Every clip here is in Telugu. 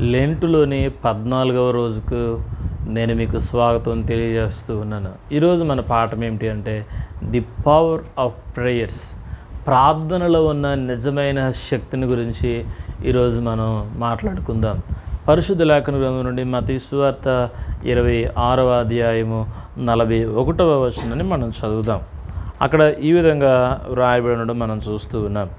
లెంటులోని పద్నాలుగవ రోజుకు నేను మీకు స్వాగతం తెలియజేస్తూ ఉన్నాను. ఈరోజు మన పాఠం ఏమిటి అంటే ది పవర్ ఆఫ్ ప్రేయర్స్. ప్రార్థనలో ఉన్న నిజమైన శక్తిని గురించి ఈరోజు మనం మాట్లాడుకుందాం. పరిశుద్ధ లేఖన గ్రంథం నుండి మత సువార్త ఇరవై ఆరవ అధ్యాయము నలభై ఒకటవ వచనాన్ని మనం చదువుదాం. అక్కడ ఈ విధంగా వ్రాయబడినడం మనం చూస్తూ ఉన్నాం.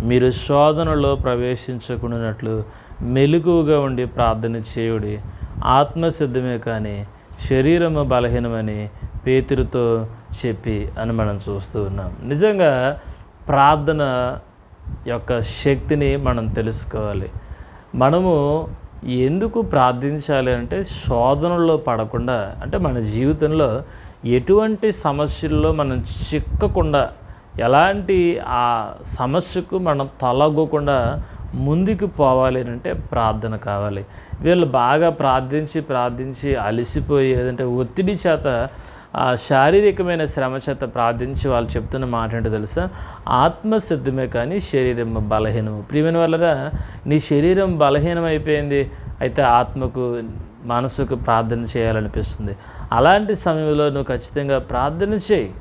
మీరు శోధనలో ప్రవేశించకుండానట్లు మెలకువగా ఉండి ప్రార్థన చేయుడి. ఆత్మసిద్ధమే కానీ శరీరము బలహీనమని పేతురుతో చెప్పి అని మనం చూస్తూ ఉన్నాం. నిజంగా ప్రార్థన యొక్క శక్తిని మనం తెలుసుకోవాలి. మనము ఎందుకు ప్రార్థించాలి అంటే శోధనలో పడకుండా అంటే మన జీవితంలో ఎటువంటి సమస్యల్లో మనం చిక్కకుండా ఎలాంటి ఆ సమస్యకు మనం తలగకుండా ముందుకు పోవాలి అని అంటే ప్రార్థన కావాలి. వీళ్ళు బాగా ప్రార్థించి ప్రార్థించి అలసిపోయి ఏదంటే ఒత్తిడి చేత శారీరకమైన శ్రమ చేత ప్రార్థించి వాళ్ళు చెప్తున్న మాట ఏంటో తెలుసా? ఆత్మసిద్ధమే కానీ శరీరం బలహీనము. ప్రియమైన వల్ల నీ శరీరం బలహీనం అయిపోయింది అయితే ఆత్మకు మనసుకు ప్రార్థన చేయాలనిపిస్తుంది. అలాంటి సమయంలో నువ్వు ఖచ్చితంగా ప్రార్థన చేయి.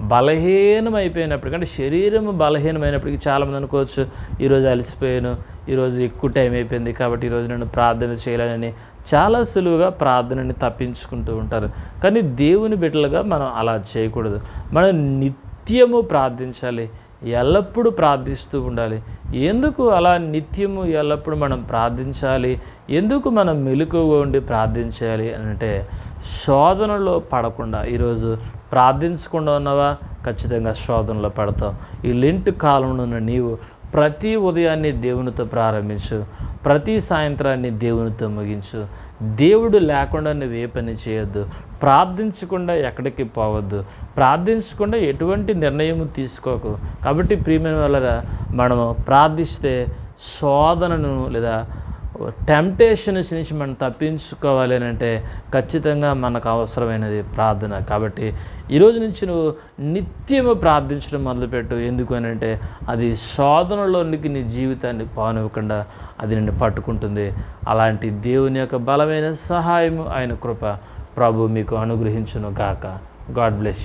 బలహీనం అంటే శరీరం బలహీనమైనప్పటికీ చాలామంది అనుకోవచ్చు ఈరోజు అలసిపోయాను ఈరోజు ఎక్కువ టైం అయిపోయింది కాబట్టి ఈరోజు నేను ప్రార్థన చేయాలని చాలా సులువుగా ప్రార్థనని తప్పించుకుంటూ ఉంటారు. కానీ దేవుని బిడ్డలుగా మనం అలా చేయకూడదు. మనం నిత్యము ప్రార్థించాలి ఎల్లప్పుడూ ప్రార్థిస్తూ ఉండాలి. ఎందుకు అలా నిత్యము ఎల్లప్పుడూ మనం ప్రార్థించాలి? ఎందుకు మనం మెలకుగా ఉండి ప్రార్థించాలి అంటే శోధనలో పడకుండా ఈరోజు ప్రార్థించకుండా ఉన్నావా? ఖచ్చితంగా శోధనలో పడతావు ఈ లింట్ కాలంలో ఉన్న నీవు ప్రతి ఉదయాన్నే దేవునితో ప్రారంభించు. ప్రతి సాయంత్రాన్ని దేవునితో ముగించు. దేవుడు లేకుండా నువ్వు ఏ పని చేయొద్దు. ప్రార్థించకుండా ఎక్కడికి పోవద్దు. ప్రార్థించకుండా ఎటువంటి నిర్ణయం తీసుకోకు. కాబట్టి ప్రియమైన వల్ల మనము ప్రార్థిస్తే శోధనను లేదా టెంప్టేషన్స్ నుంచి మనం తప్పించుకోవాలి అని అంటే ఖచ్చితంగా మనకు అవసరమైనది ప్రార్థన. కాబట్టి ఈరోజు నుంచి నువ్వు నిత్యము ప్రార్థించడం మొదలుపెట్టు. ఎందుకు అని అంటే అది శోధనలోనికి నీ జీవితాన్ని పానివ్వకుండా అది నిన్ను పట్టుకుంటుంది. అలాంటి దేవుని యొక్క బలమైన సహాయము ఆయన కృప ప్రభు మీకు అనుగ్రహించును గాక. God bless